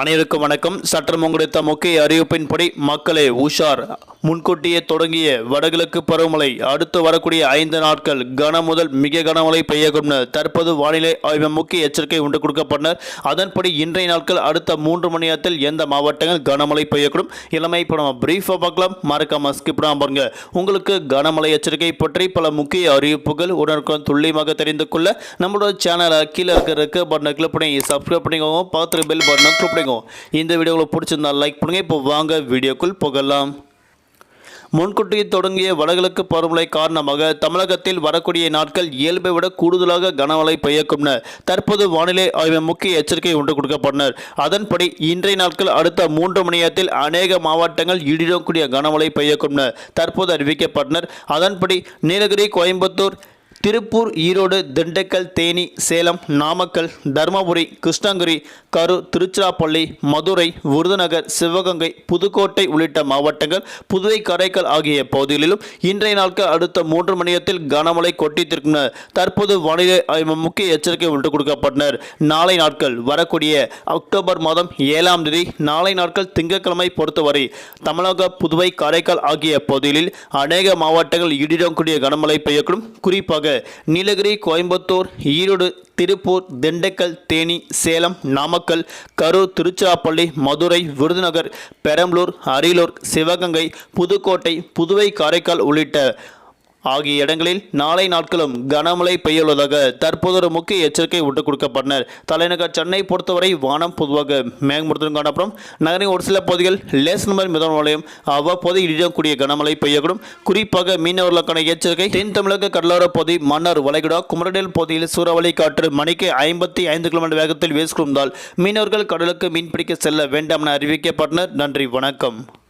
அனைவருக்கும் வணக்கம். சற்றம் கிடைத்த முக்கிய அறிவிப்பின்படி மக்களே உஷார் முன்கூட்டியே தொடங்கிய வடகிழக்கு பருவமழை அடுத்து வரக்கூடிய ஐந்து நாட்கள் கன முதல் மிக கனமழை பெய்யக்கூடும் தற்போது வானிலை ஆய்வு முக்கிய எச்சரிக்கை உண்டு கொடுக்கப்பட்டனர். அதன்படி இன்றைய நாட்கள் அடுத்த மூன்று மணி நேரத்தில் எந்த மாவட்டங்கள் கனமழை பெய்யக்கூடும்? இளமை இப்போ நம்ம பிரீஃபாக பார்க்கலாம். மறக்காம ஸ்கிப் பண்ணாம பாருங்க. உங்களுக்கு கனமழை எச்சரிக்கை பற்றி பல முக்கிய அறிவிப்புகள் உடனுக்குடன் துல்லியமாக தெரிந்து கொள்ள நம்மளோட சேனலை கீழே இருக்கிற ரெக்க பட்டனை கிளிக் பண்ணி சப்ஸ்கிரைப் பண்ணிக்கோங்க. பார்த்துட்டு பெல் பட்டனை கிளிக் பண்ணிக்கோங்க. இந்த வீடியோ உங்களுக்கு பிடிச்சிருந்தா லைக் பண்ணுங்க. இப்போ வாங்க வீடியோக்குள் போகலாம். முன்கூட்டியே தொடங்கிய வடகிழக்கு பருவமழை காரணமாக தமிழகத்தில் வரக்கூடிய நாட்கள் இயல்பை விட கூடுதலாக கனமழை பெய்யக்கும் தற்போது வானிலை ஆய்வு முக்கிய எச்சரிக்கை ஒன்று கொடுக்கப்பட்டனர். அதன்படி இன்றைய நாட்கள் அடுத்த மூன்று மணி நேரத்தில் அநேக மாவட்டங்கள் இடிடக்கூடிய கனமழை பெய்யக்கும் தற்போது அறிவிக்கப்பட்டனர். அதன்படி நீலகிரி கோயம்புத்தூர் திருப்பூர் ஈரோடு திண்டுக்கல் தேனி சேலம் நாமக்கல் தருமபுரி கிருஷ்ணகிரி கரூர் திருச்சிராப்பள்ளி மதுரை விருதுநகர் சிவகங்கை புதுக்கோட்டை உள்ளிட்ட மாவட்டங்கள் புதுவை காரைக்கால் ஆகிய பகுதிகளிலும் இன்றைய நாட்கள் அடுத்த மூன்று மணியத்தில் கனமழை கொட்டித்திருக்கும். தற்போது வானிலை ஆய்வு முக்கிய எச்சரிக்கை ஒன்று கொடுக்கப்பட்டனர். நாளை நாட்கள் வரக்கூடிய அக்டோபர் மாதம் ஏழாம் தேதி நாளை நாட்கள் திங்கட்கிழமை பொறுத்தவரை தமிழக புதுவை காரைக்கால் ஆகிய பகுதிகளில் அநேக மாவட்டங்கள் இடிடக்கூடிய கனமழை பெய்யக்கூடும். குறிப்பாக நீலகிரி கோயம்புத்தூர் ஈரோடு திருப்பூர் திண்டுக்கல் தேனி சேலம் நாமக்கல் கரூர் திருச்சிராப்பள்ளி மதுரை விருதுநகர் பெரம்பலூர் அரியலூர் சிவகங்கை புதுக்கோட்டை புதுவை காரைக்கால் உள்ளிட்ட ஆகிய இடங்களில் நாளை நாட்களும் கனமழை பெய்யுள்ளதாக தற்போது ஒரு முக்கிய எச்சரிக்கை விட்டுக் கொடுக்கப்பட்டனர். தலைநகர் சென்னை பொறுத்தவரை வானம் பொதுவாக மேகமூட்டத்துடன் காணப்படும். நகரின் ஒரு சில பகுதிகள் லேஸ் நம்பர் மிதமான மழையும் அவ்வப்போது இடியக்கூடிய கனமழை பெய்யக்கூடும். குறிப்பாக மீனவர்களுக்கான எச்சரிக்கை தென் தமிழக கடலோர பகுதி மன்னார் வளைகுடா குமரடேல் பகுதியில் சூறாவளி காற்று மணிக்கு ஐம்பத்தி ஐந்து கிலோமீட்டர் வேகத்தில் வீசுகிறதால் மீனவர்கள் கடலுக்கு மீன்பிடிக்க செல்ல வேண்டாம் என அறிவிக்கப்பட்டனர். நன்றி வணக்கம்.